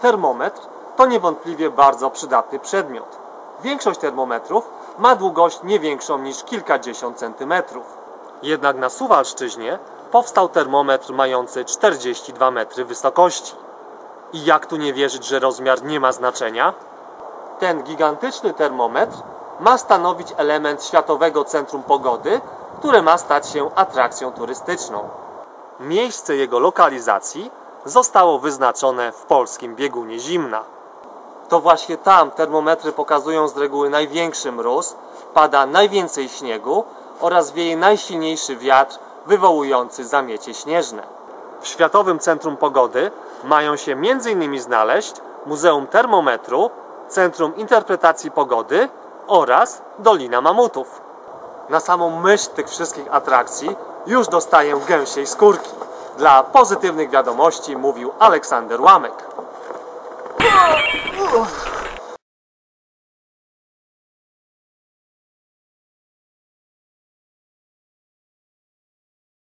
Termometr to niewątpliwie bardzo przydatny przedmiot. Większość termometrów ma długość nie większą niż kilkadziesiąt centymetrów. Jednak na Suwalszczyźnie powstał termometr mający 42 metry wysokości. I jak tu nie wierzyć, że rozmiar nie ma znaczenia? Ten gigantyczny termometr ma stanowić element Światowego Centrum Pogody, które ma stać się atrakcją turystyczną. Miejsce jego lokalizacji zostało wyznaczone w polskim biegunie zimna. To właśnie tam termometry pokazują z reguły największy mróz, pada najwięcej śniegu oraz wieje najsilniejszy wiatr wywołujący zamiecie śnieżne. W Światowym Centrum Pogody mają się m.in. znaleźć Muzeum Termometru, Centrum Interpretacji Pogody oraz Dolina Mamutów. Na samą myśl tych wszystkich atrakcji już dostaję gęsiej skórki. Dla pozytywnych wiadomości mówił Aleksander Łamek.